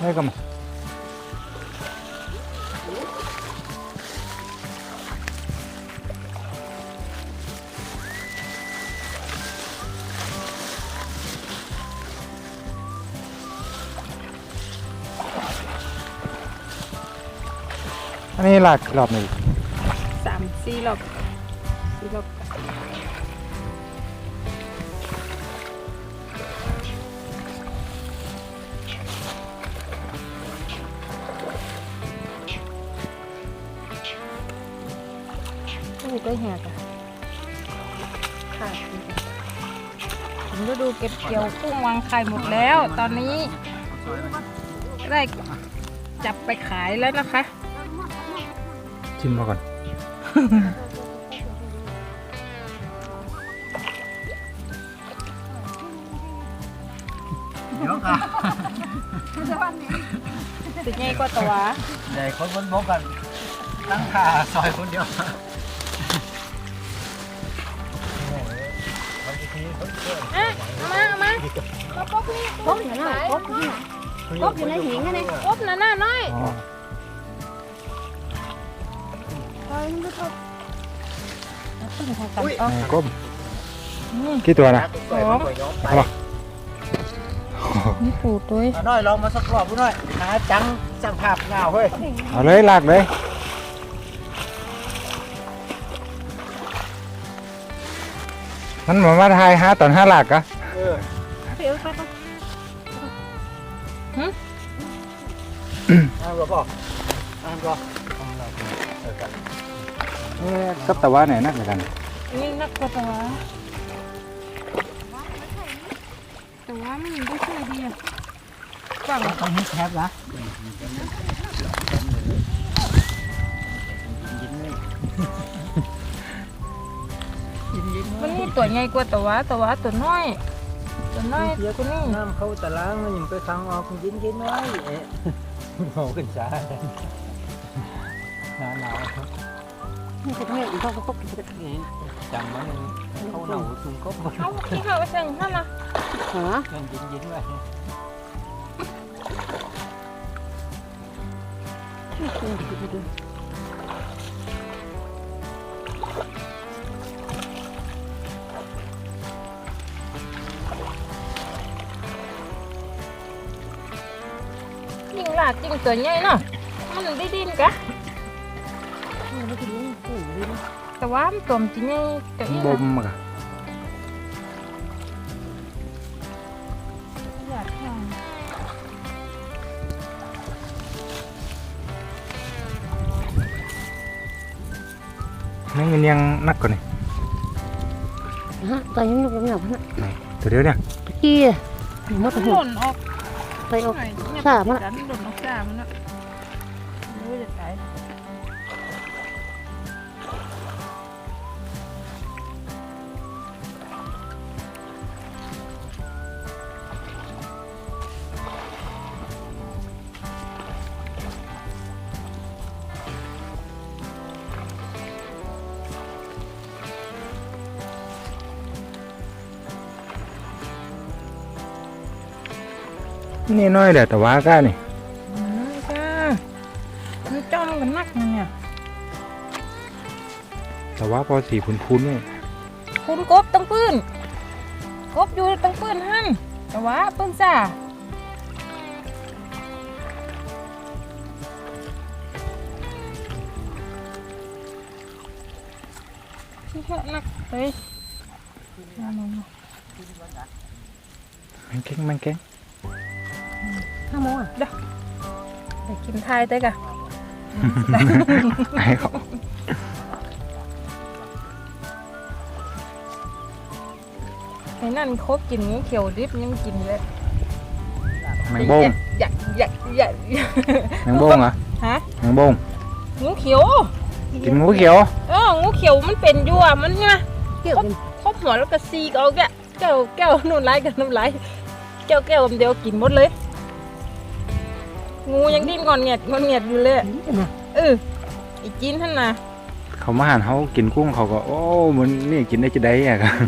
ได้ก็มาอันนี้หลักรอบหนึ่งสามสี่รอบสี่รอบ โอ้ก็แหกอะค่ะถึงฤดูเก็บเกี่ยวกุ้งวางไข่หมดแล้ว ตอนนี้ได้จับไปขายแล้วนะคะ ชิมมาก่อน เดี๋ยวค่ะสิไงกว่าตัว ใหญ่คนบนบกกัน ตั้งขาซอยคนเดียว อะเอามาเอามามาปกนี่กบอยู่น่ะกบอยู่น่ะกบอยู่ในหิงอะเนี่ยปบน่ะน่าน้อยอ๋อยมันก็ชอบขึ้นทางกันอ๋อแม่ก้มนี่กี่ตัวนะสองเอาปะนี่ปูตัวน้อยลองมาสักรอบดูหน่อยหาจังสั่งภาพเงาเฮ้ยเอาเลยหลักเลย มันเหมือนมาทายห้าตอนห้าหลักอะเออเดี๋ยวค่ะเอาก็บอกเอาก็เอ๊ะกับต่ว่าไหนนักเหมือนกันนี่นักกว่าตัวแต่ว่ามันไม่ใช่ดีอะกว้างต้องให้แคบนะ มันนี่ตัวใหญ่กว่าตัวตัวตัวน้อยตัวน้อยตัวนี้น้ำเข้าตะล้างมันยังไปฟังออกยินยินไว้เอ๊ะโง่ขึ้นช้าหนาวหนาวนี่จะเนี่ยอีกเขาก็กบกินกันนี่จำมันเขาหนาวสูงก็บ่เอาที่เขาไปสั่งนั่นนะหายังยินยินไว้ยิ่งลาก ยิ่งตัวใหญ่เนาะมันได้ดินกะไม่กินนี่โอ้ยดีนะแต่ว่ามันตัวมันจะใหญ่ตัวนี้บ่นะมอะอยากทานนี่มันยังนักกว่านี่ฮะตอนนี้มันยังหนักนะไหนตัวเดียวเนี่ยตะกี้อะหมดมันหัหวล่นออก ไปออกหน่อยเนี่ยซ่ามันอะดันหล่นออกซ่ามันอะไม่รู้จะตาย นี่น้อยแหละแต่ว่าก้านี่อืมจ้ามันจ้องกันนักนะเนี่ยแต่ว่าพอสีพุนๆนี่คุณกบตั้งปืนกบอยู่ตั้งปืนหั่นแต่ว่าปืนซ่าที่เถอะนักเลยมามามามันเก่งมันเก่ง ห้าโมงอะไปกินไทยได้กะไอ้เขาไอ้นั่นคบกินงูเขียวดิบยังกินเลยแมงบงอยากอยากอยากแมงบงเหรอฮะแมงบงงูเขียว กินงูเขียวเอองูเขียวมันเป็นอยู่อะมันใช่ไหมเกี่ยวกันครบหัวแล้วก็ซีกเอาแกะแก้วแก้วนู่นไรกันน้ำไรแก้วแก้วเดียวกินหมดเลย งูยังดิ้นก่อนเงียดก่อนเงียดอยู่เลยเออไอ้จีนท่านนะเขามาหันเขากินกุ้งเขาก็ โอ้มันนี่กินได้จะได้อะกัน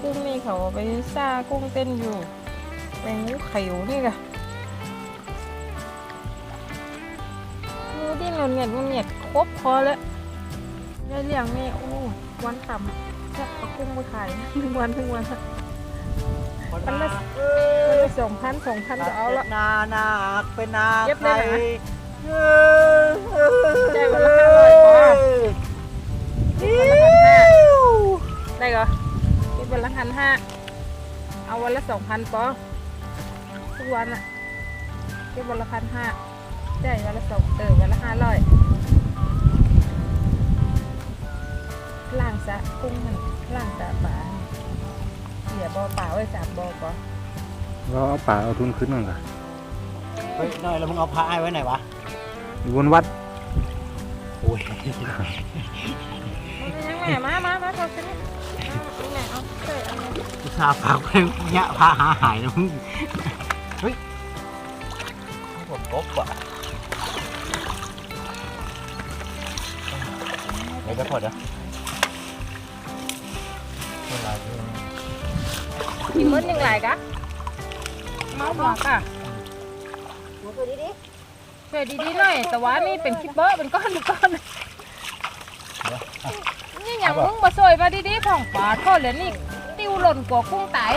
กุ้งนี่เขาไปซ่ากุ้งเต้นอยู่แมงงูไขียวนี่ค่ะงูดิ้นงอนเงียดงอนเงียดครบพอแล้วได้เลี้ยงนี่โอ้วันต่ำแทบกุ้งไปขายหนึ่งวันหนึ่งวัน ละวันละวันละสองพันสองพันก็เอาละนานาเป็นนาเย็บได้ไหมเอใจวันละห้าร้อยพอได้เหรอคิดวันละพันห้าเอาวันละสองพันปอทุกวันอะคิดวันละพันห้าได้วันละสองเออวันละห้าร้อยล่างสะกุ้งมันล่างสะป่า เสียบอป่าไว้สามบอปอเราเอาป่าเอาทุนขึ้นก่อนค่ะเฮ้ยหน่อยแล้วมึงเอาพระไอ้ไว้ไหนวะอยู่บนวัดโอ้ยยังแม่มา มา มาพอสินี่แม่เอาใส่เอาอุตส่าห์ฝากไว้เนี่ยพระหาหายนะมึงเฮ้ยผมกบว่ะเดี๋ยวจะพอดอะเวลาที่ กินมื้อหนึ่งหลายกะเมาหัวกะมาตัวดีดิช่วยดีๆหน่อย แต่ว่านี่เป็นคิปเปอร์เป็นก้อนเป็นก้อนนี่อย่างมึงมาซอยมาดีๆของปลาทอดเหลือนี่ติ้วหล่นกว่ากุ้งตาย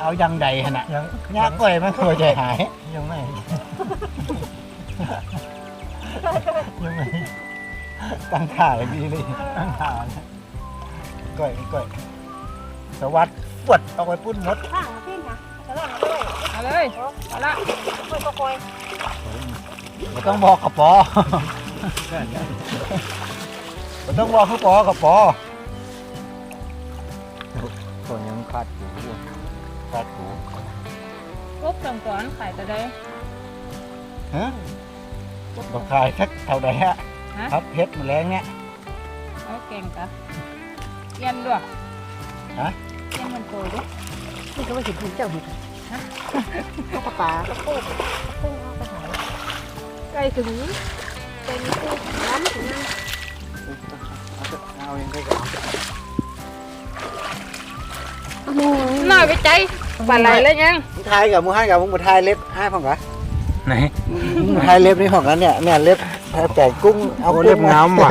เอายังใดขนาดยังยากกว่ามันเคยใจหายยังไม่ยังไม่ ตั้งถ่ายดีเลยตั้งถ่ายก้อยก้อยสวัสดปวดเอาไปปุ้นมดข้างมาพี่ค่ะแล้วก็มาด้วยเอาเลยเอาละค่อยๆค่อยไม่ต้องบอกกับปอไม่ต้องบอกคือปอกับปอตัวยังขาดหูขาดหูกบสังก่อนขายแต่ได้ฮะบอกขายสักเท่าไหร่ฮะ ฮะครับเพชรแมลงเนี่ย เอาเก่งกะเย็นด้วยฮะเย็นมันโตด้วยๆนี่ก็ว่าสิถูกเจ้าหิฮะเอาปลาปลาก็กุ้งกุ้งเอาไปขายใกล้ถึงเป็นกุ้งร้านถึงนั่นเอายังไงก็เอาหมูหน่อยไปใจปลาไหลเลยยังมึงทายกับมึงให้กับมึงมาทายเล็บให้ผมกะไหนมึงทายเล็บนี่ของกันเนี่ยเนี่ยเล็บ แต่กุ้งเอาโอ้กุ้เรียบงามว่ะ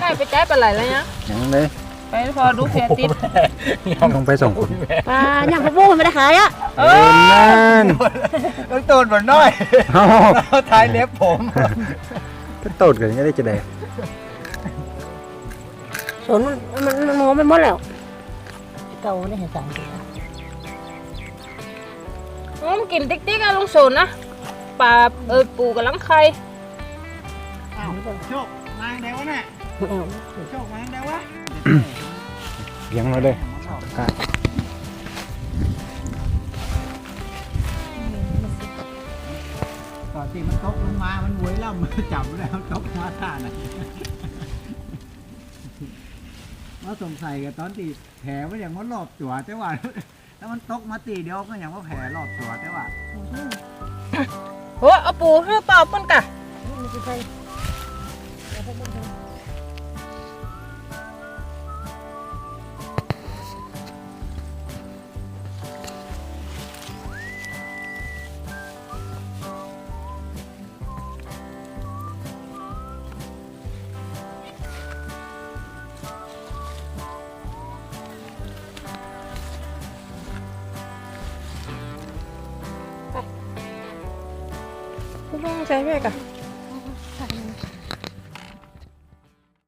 หน่อยไปใจปลาไหลเลยยังอย่างนั้นเลยไปพอดูเพียติดต้องไปส่งคนปลาย่างปลาโป้ไม่ได้ขายอะเอเอออนั่นต้องโดนบนน้อยเอ้าทายเล็บผมก็โตดกันยังได้จะได้สวนมันมันมันมองไม่หมดแล้วเก่าได้เห็นสามตัวผมกินติ๊กติ๊กอะลุงโซนนะ ปลาเออปูกับลังไข่โชคมาไหนวะเนี่ยเอาโชคมาไหนวะเลี้ยงเราเลยกะตอนที่มันตกลงมา มันหวยล่ำจับแล้วตกมาท่าน่ะว่าสงสัยกับตอนที่แผลมันอย่างว่ารอบตัวแต่ว่า แล้วมันตกมาตีเดียวก็อย่างว่าแผลรอบตัวแต่ว่า โหเอาปูให้เปล่าปนกะ ไม่ใช่